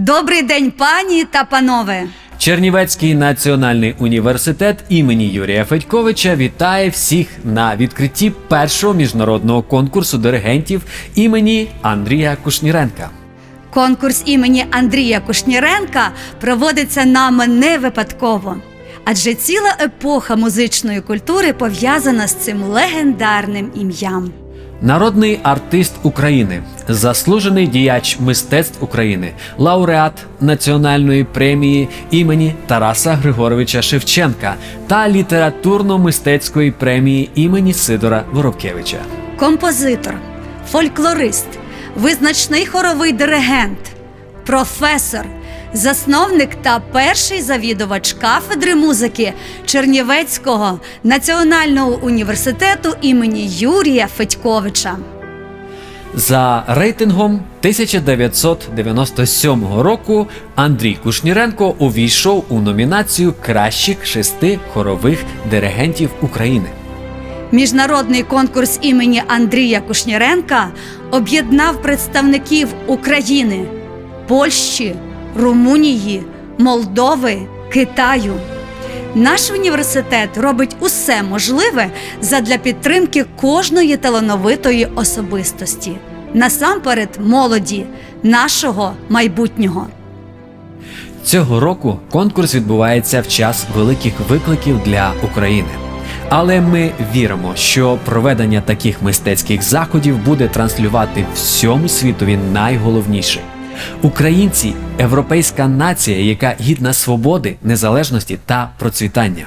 Добрий день, пані та панове. Чернівецький національний університет імені Юрія Федьковича вітає всіх на відкритті першого міжнародного конкурсу диригентів імені Андрія Кушніренка. Конкурс імені Андрія Кушніренка проводиться нами не випадково, адже ціла епоха музичної культури пов'язана з цим легендарним ім'ям. Народний артист України, заслужений діяч мистецтв України, лауреат національної премії імені Тараса Григоровича Шевченка та літературно-мистецької премії імені Сидора Воробкевича. Композитор, фольклорист, визначний хоровий диригент, професор, засновник та перший завідувач кафедри музики Чернівецького національного університету імені Юрія Федьковича. За рейтингом 1997 року Андрій Кушніренко увійшов у номінацію кращих шести хорових диригентів України. Міжнародний конкурс імені Андрія Кушніренка об'єднав представників України, Польщі, Румунії, Молдови, Китаю. Наш університет робить усе можливе задля підтримки кожної талановитої особистості, насамперед молоді, нашого майбутнього. Цього року конкурс відбувається в час великих викликів для України. Але ми віримо, що проведення таких мистецьких заходів буде транслювати всьому світові найголовніше. Українці європейська нація, яка гідна свободи, незалежності та процвітання.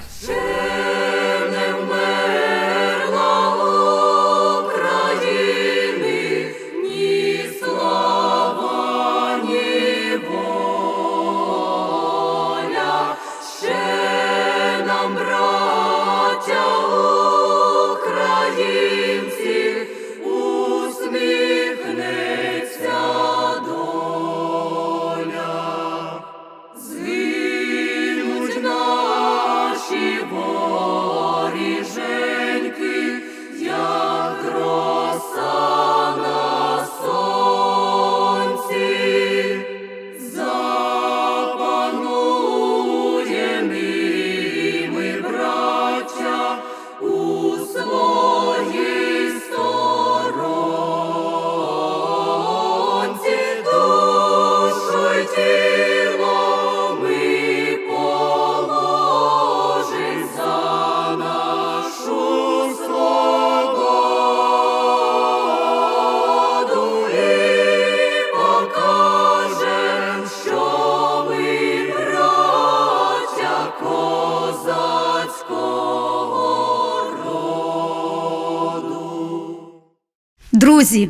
Друзі,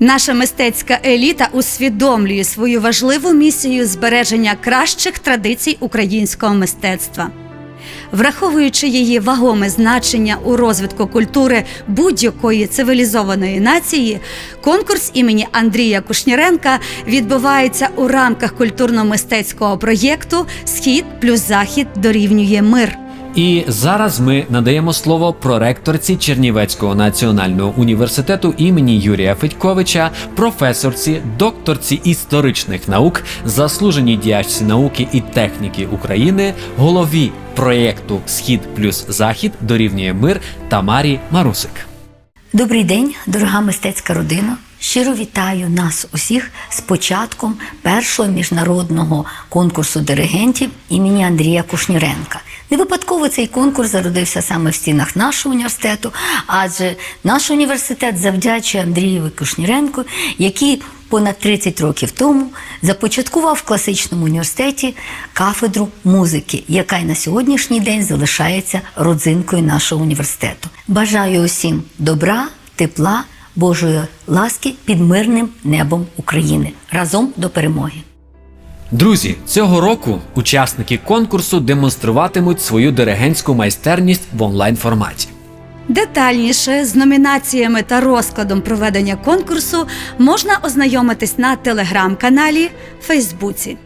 наша мистецька еліта усвідомлює свою важливу місію збереження кращих традицій українського мистецтва. Враховуючи її вагоме значення у розвитку культури будь-якої цивілізованої нації, конкурс імені Андрія Кушніренка відбувається у рамках культурно-мистецького проєкту Схід плюс Захід дорівнює мир. І зараз ми надаємо слово проректорці Чернівецького національного університету імені Юрія Федьковича, професорці, докторці історичних наук, заслуженій діячці науки і техніки України, голові проєкту Схід плюс Захід дорівнює мир Тамарі Марусик. Добрий день, дорога мистецька родина. Щиро вітаю нас усіх з початком першого міжнародного конкурсу диригентів імені Андрія Кушніренка. Не випадково цей конкурс зародився саме в стінах нашого університету, адже наш університет завдячує Андрієві Кушніренку, який понад 30 років тому започаткував в класичному університеті кафедру музики, яка й на сьогоднішній день залишається родзинкою нашого університету. Бажаю усім добра, тепла, Божої ласки під мирним небом України. Разом до перемоги! Друзі, цього року учасники конкурсу демонструватимуть свою диригентську майстерність в онлайн форматі. Детальніше з номінаціями та розкладом проведення конкурсу можна ознайомитись на телеграм-каналі Фейсбуці.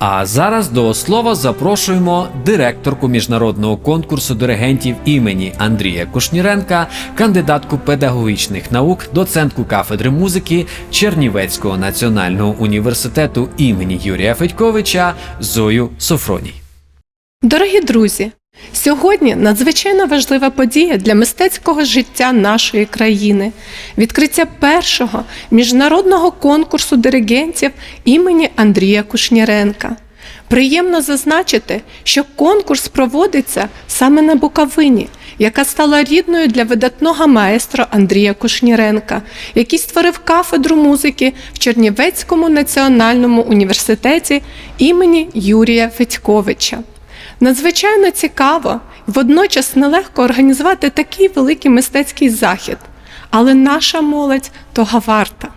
А зараз до слова запрошуємо директорку міжнародного конкурсу диригентів імені Андрія Кушніренка, кандидатку педагогічних наук, доцентку кафедри музики Чернівецького національного університету імені Юрія Федьковича Зою Софроній. Дорогі друзі, сьогодні надзвичайно важлива подія для мистецького життя нашої країни відкриття першого міжнародного конкурсу диригентів імені Андрія Кушніренка. Приємно зазначити, що конкурс проводиться саме на Буковині, яка стала рідною для видатного маестро Андрія Кушніренка, який створив кафедру музики в Чернівецькому національному університеті імені Юрія Федьковича. Надзвичайно цікаво і водночас нелегко організувати такий великий мистецький захід, але наша молодь того варта.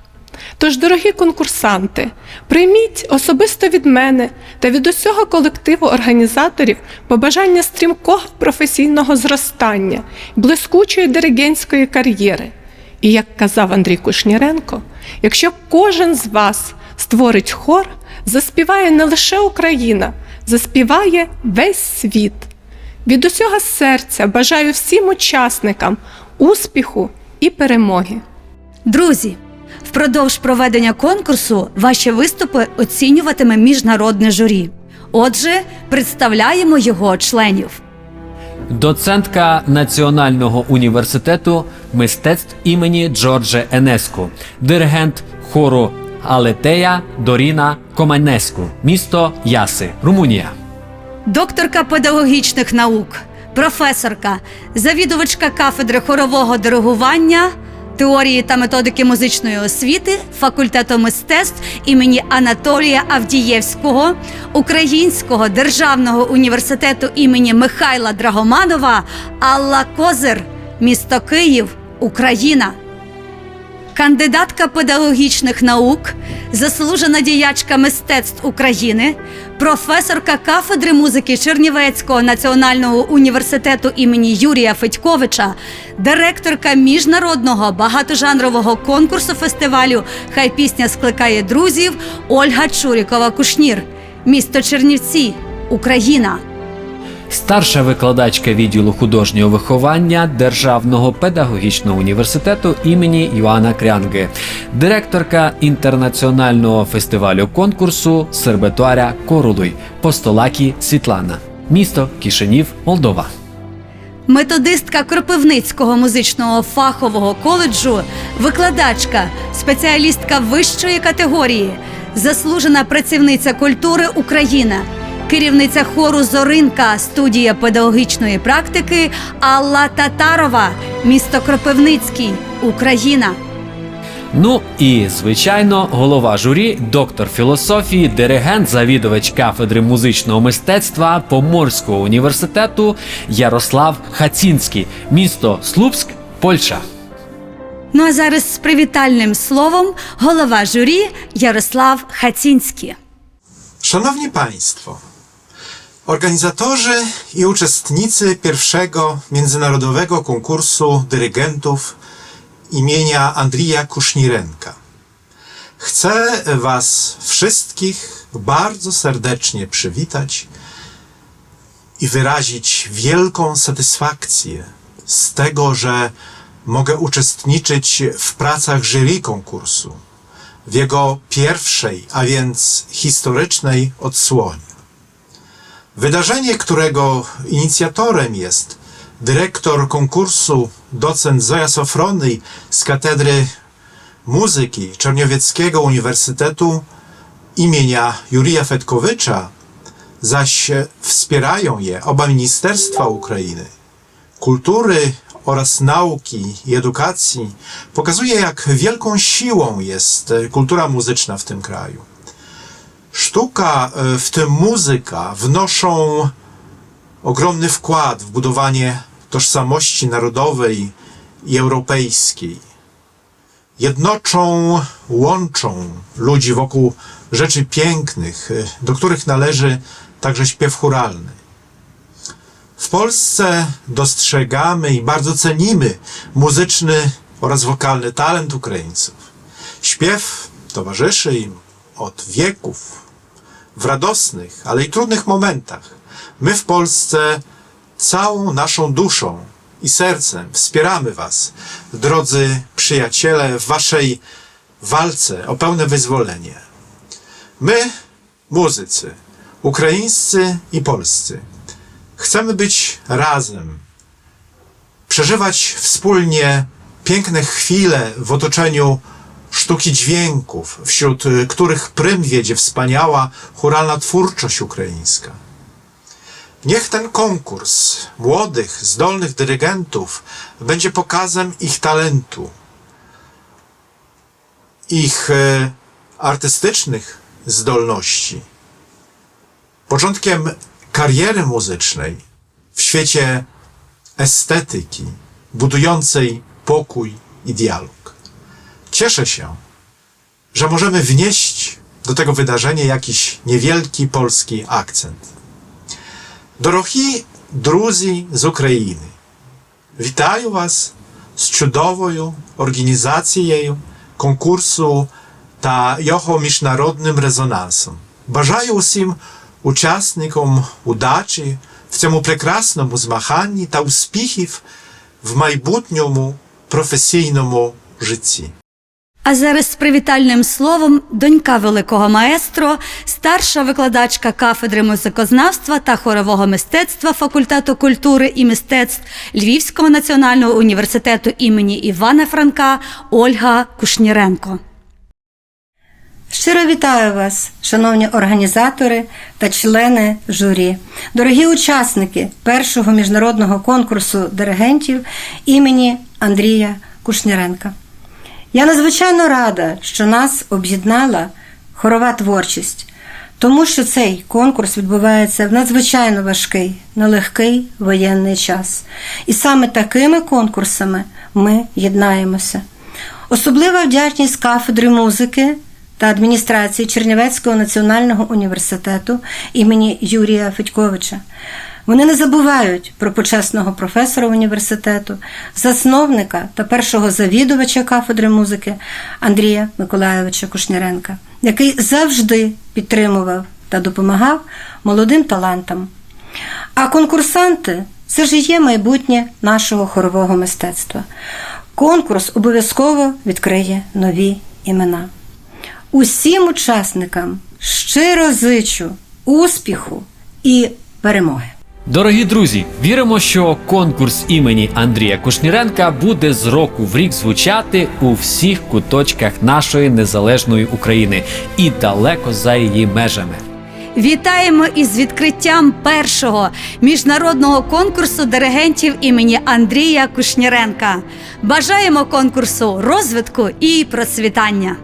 Тож, дорогі конкурсанти, прийміть особисто від мене та від усього колективу організаторів побажання стрімкого професійного зростання, блискучої диригентської кар'єри. І як казав Андрій Кушніренко, якщо кожен з вас створить хор, заспіває не лише Україна, заспіває весь світ. Від усього серця бажаю всім учасникам успіху і перемоги. Друзі, впродовж проведення конкурсу ваші виступи оцінюватиме міжнародне журі. Отже, представляємо його членів. Доцентка Національного університету мистецтв імені Джордже Енеску, диригент хору Алетея Доріна Команеску, місто Яси, Румунія. докторка педагогічних наук, професорка, завідувачка кафедри хорового диригування, теорії та методики музичної освіти факультету мистецтв імені Анатолія Авдієвського, Українського державного університету імені Михайла Драгоманова, Алла Козир, місто Київ, Україна. Кандидатка педагогічних наук, заслужена діячка мистецтв України, професорка кафедри музики Чернівецького національного університету імені Юрія Федьковича, директорка міжнародного багатожанрового конкурсу фестивалю Хай пісня скликає друзів Ольга Чурікова Кушнір, місто Чернівці, Україна. Старша викладачка відділу художнього виховання Державного педагогічного університету імені Йоанна Крянги, директорка інтернаціонального фестивалю конкурсу Сербетуаря Корулуй Постолакі Світлана, місто Кишинів, Молдова. Методистка Кропивницького музичного фахового коледжу, викладачка, спеціалістка вищої категорії, заслужена працівниця культури Україна, керівниця хору Зоринка, студія педагогічної практики Алла Татарова, місто Кропивницький, Україна. Ну і звичайно, голова журі, доктор філософії, диригент, завідувач кафедри музичного мистецтва Поморського університету Ярослав Хацінський, місто Слупськ, Польща. Ну а зараз з привітальним словом голова журі Ярослав Хацінський. Szanowni Państwo, organizatorzy i uczestnicy pierwszego międzynarodowego konkursu dyrygentów imienia Andrija Kusznirenka. Chcę Was wszystkich bardzo serdecznie przywitać i wyrazić wielką satysfakcję z tego, że mogę uczestniczyć w pracach jury konkursu w jego pierwszej, a więc historycznej odsłonie. Wydarzenie, którego inicjatorem jest dyrektor konkursu docent Zoja Sofrony z Katedry Muzyki Czerniowieckiego Uniwersytetu imienia Jurija Fetkowicza, zaś wspierają je oba ministerstwa Ukrainy, kultury oraz nauki i edukacji, pokazuje, jak wielką siłą jest kultura muzyczna w tym kraju. Sztuka, e, w tym muzyka, wnoszą ogromny wkład w budowanie tożsamości narodowej i europejskiej. Jednoczą, łączą ludzi wokół rzeczy pięknych, e, do których należy także śpiew churalny. W Polsce dostrzegamy i bardzo cenimy muzyczny oraz wokalny talent Ukraińców. Śpiew towarzyszy im od wieków. w radosnych, ale i trudnych momentach, my w Polsce całą naszą duszą i sercem wspieramy Was, drodzy przyjaciele, w Waszej walce o pełne wyzwolenie. My, muzycy, ukraińscy i polscy, chcemy być razem, przeżywać wspólnie piękne chwile w otoczeniu sztuki dźwięków, wśród y, których prym wiedzie wspaniała churalna twórczość ukraińska. Niech ten konkurs młodych, zdolnych dyrygentów będzie pokazem ich talentu, ich e, artystycznych zdolności, początkiem kariery muzycznej w świecie estetyki, budującej pokój i dialog. Cieszę się, że możemy wnieść do tego wydarzenia jakiś niewielki polski akcent. Дорогі друзі з України, вітаю вас з чудовою організацією конкурсу та його міжнародним резонансом. Бажаю усім учасникам удачі в цьому прекрасному змаганні та успіхів в майбутньому професійному житті. А зараз з привітальним словом донька великого маестро, старша викладачка кафедри музикознавства та хорового мистецтва факультету культури і мистецтв Львівського національного університету імені Івана Франка Ольга Кушніренко. Щиро вітаю вас, шановні організатори та члени журі, дорогі учасники першого міжнародного конкурсу диригентів імені Андрія Кушніренка. Я надзвичайно рада, що нас об'єднала хорова творчість, тому що цей конкурс відбувається в надзвичайно важкий, нелегкий воєнний час. І саме такими конкурсами ми єднаємося. Особлива вдячність кафедри музики та адміністрації Чернівецького національного університету імені Юрія Федьковича. Вони не забувають про почесного професора університету, засновника та першого завідувача кафедри музики Андрія Миколайовича Кушняренка, який завжди підтримував та допомагав молодим талантам. А конкурсанти це ж і є майбутнє нашого хорового мистецтва. Конкурс обов'язково відкриє нові імена. Усім учасникам щиро зичу успіху і перемоги. Дорогі друзі, віримо, що конкурс імені Андрія Кушніренка буде з року в рік звучати у всіх куточках нашої незалежної України і далеко за її межами. Вітаємо із відкриттям першого міжнародного конкурсу диригентів імені Андрія Кушніренка. Бажаємо конкурсу розвитку і процвітання.